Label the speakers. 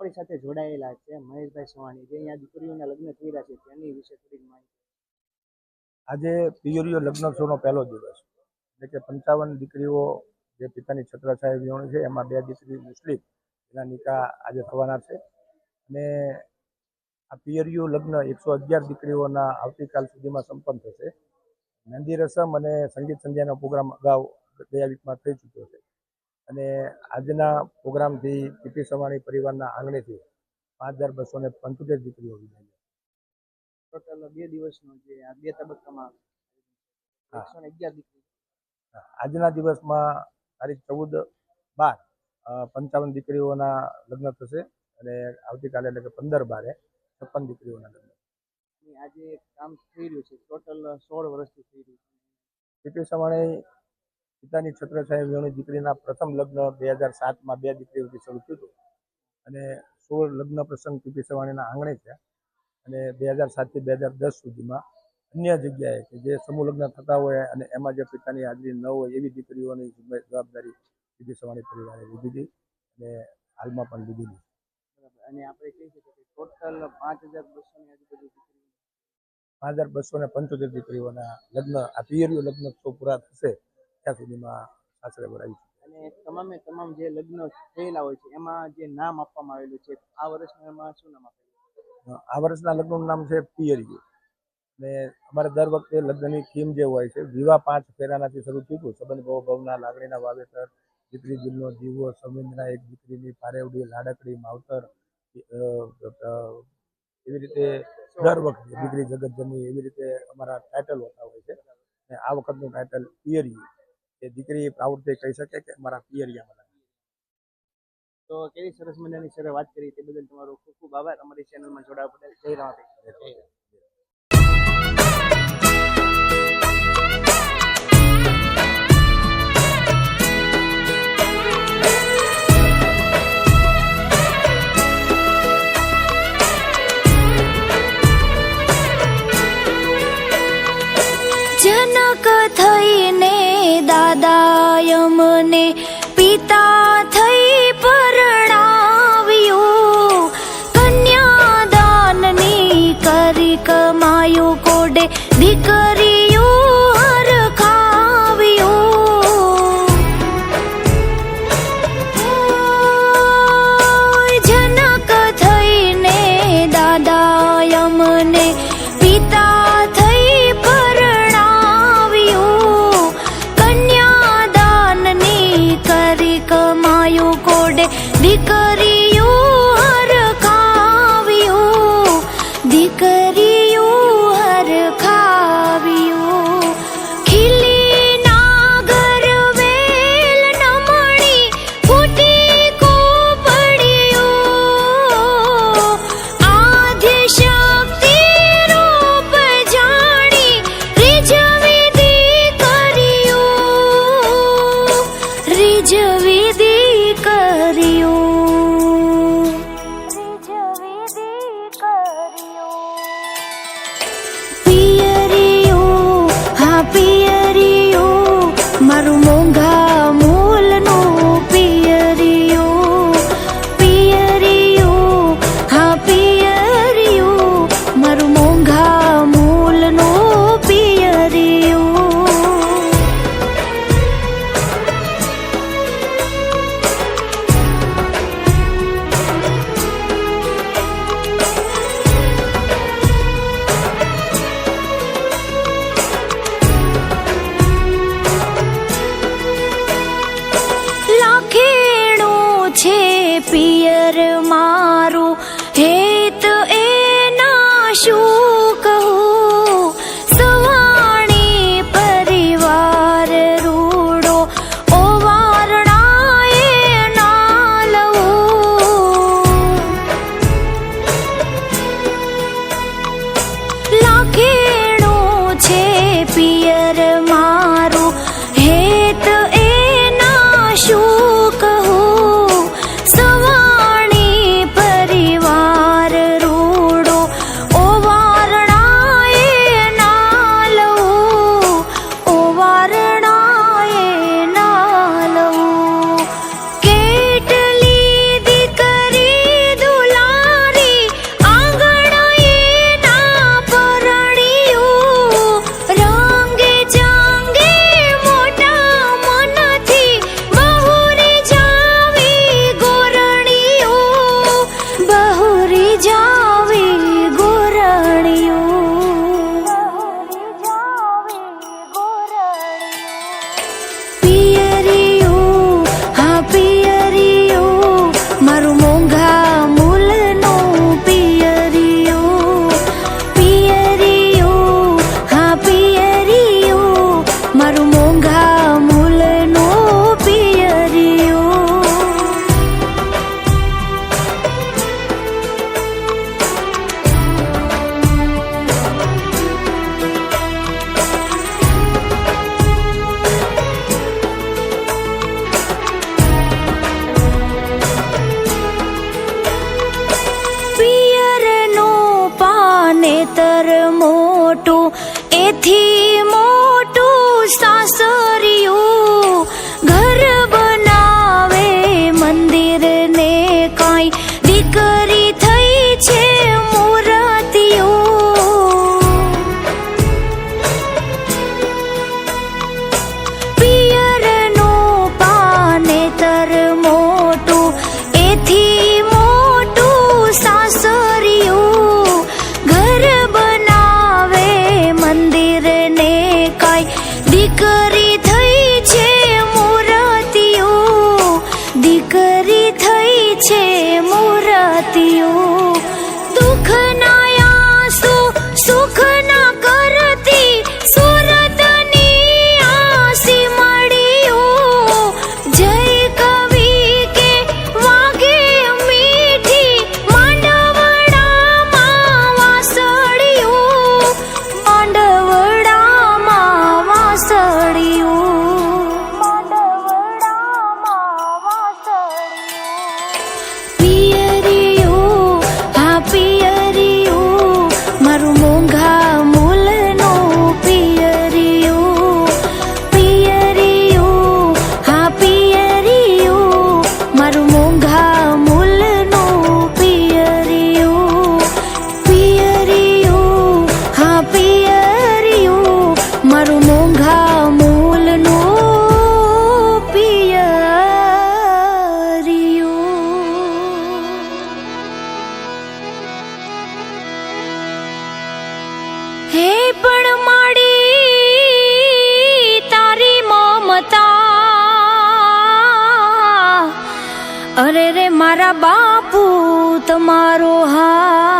Speaker 1: આપણી સાથે જોડાયેલા છે મહેશભાઈ સવાણી જે અહીંયા દીકરીઓના લગ્ન થઈ રહ્યા છે, તેની વિશે થોડીક માહિતી.
Speaker 2: આજે પિયરીઓ લગ્નોત્સવનો પહેલો દિવસ એટલે કે પંચાવન દીકરીઓ જે પિતાની છત્રછાયા વિહોણી છે, એમાં બે દીકરી મુસ્લિમ, એના નિકાહ આજે થવાના છે. અને આ પિયરિયું લગ્ન એકસો અગિયાર દીકરીઓના આવતીકાલ સુધીમાં સંપન્ન થશે. મહેંદી રસમ અને સંગીત સંધ્યાનો પ્રોગ્રામ અગાઉ, ગયા વીકમાં થઈ ચૂક્યો છે. અને આજના પ્રોગ્રામથી પીપી સવાણી પરિવારના આંગણેથી પાંચ હજાર બસો ને પંચોતેર દીકરીઓ
Speaker 1: ટોટલ બે દિવસનો જે આ બે તબક્કામાં એકસો ને અગિયાર દીકરી.
Speaker 2: આજના દિવસમાં તારીખ ચૌદ બાર પંચાવન દીકરીઓના લગ્ન થશે અને આવતીકાલે એટલે કે પંદર બારે છપ્પન દીકરીઓના લગ્ન.
Speaker 1: આજે કામ થઈ રહ્યું છે. ટોટલ સોળ વર્ષથી થઈ રહ્યું છે.
Speaker 2: પીપી સવાણે પિતાની છત્રછાયા વિહોણી દીકરીના પ્રથમ લગ્ન બે હજાર સાતમાં બે દીકરીઓથી શરૂ થયું હતું. અને સોળ લગ્ન પ્રસંગ પીપી સવાણીના આંગણે છે અને બે હજાર સાતથી બે હજાર દસ સુધીમાં અન્ય જગ્યાએ કે જે સમૂહ લગ્ન થતા હોય અને એમાં જે પિતાની હાજરી ન હોય એવી દીકરીઓની જવાબદારી પીપી સવાણી પરિવારે લીધી હતી અને હાલમાં પણ લીધેલી
Speaker 1: અને આપણે કહી શકીએ કે ટોટલ પાંચ હજાર બસોની આજુબાજુ
Speaker 2: પાંચ હજાર બસો ને પંચોતેર દીકરીઓના લગ્ન આ પિયરીઓ લગ્ન તો પૂરા થશે. ત્યાં સુધીમાં સાસરે છે.
Speaker 1: અને તમામે તમામ જે લગ્ન થયેલા હોય છે એમાં જે નામ આપવામાં આવેલું છે આ વર્ષમાં એમાં શું નામ આપેલું?
Speaker 2: આ વર્ષના લગ્નનું નામ છે પિયરિયું અને અમારે દર વખતે લગ્નની થીમ જે હોય છે વિવાહ પાંચ ફેરાનાથી શરૂ થયું હતું. સંબંધ ભાવ ભવના લાગણીના વાવેતર દીકરી દિલનો દીવો સંવેદના એક દીકરીની પારેવડી લાડકડી માવતર એવી રીતે દર વખતે દીકરી જગતજનની એવી રીતે અમારા ટાઇટલ હોતા હોય છે. અને આ વખતનું ટાઇટલ પિયરી એ દીકરી પ્રાઉડથી કહી શકે કે મારા પિયરિયા મને
Speaker 1: તો કેવી સરસ મજાની સર વાત કરી તે બદલ તમારો ખૂબ ખૂબ આભાર. અમારી ચેનલમાં જોડાવા બદલ જય રામાપીર
Speaker 3: Because છે પિયર નેતર મોટું એથી મોટું સાસરિયું અરે રે મારા બાપુ તમારો હા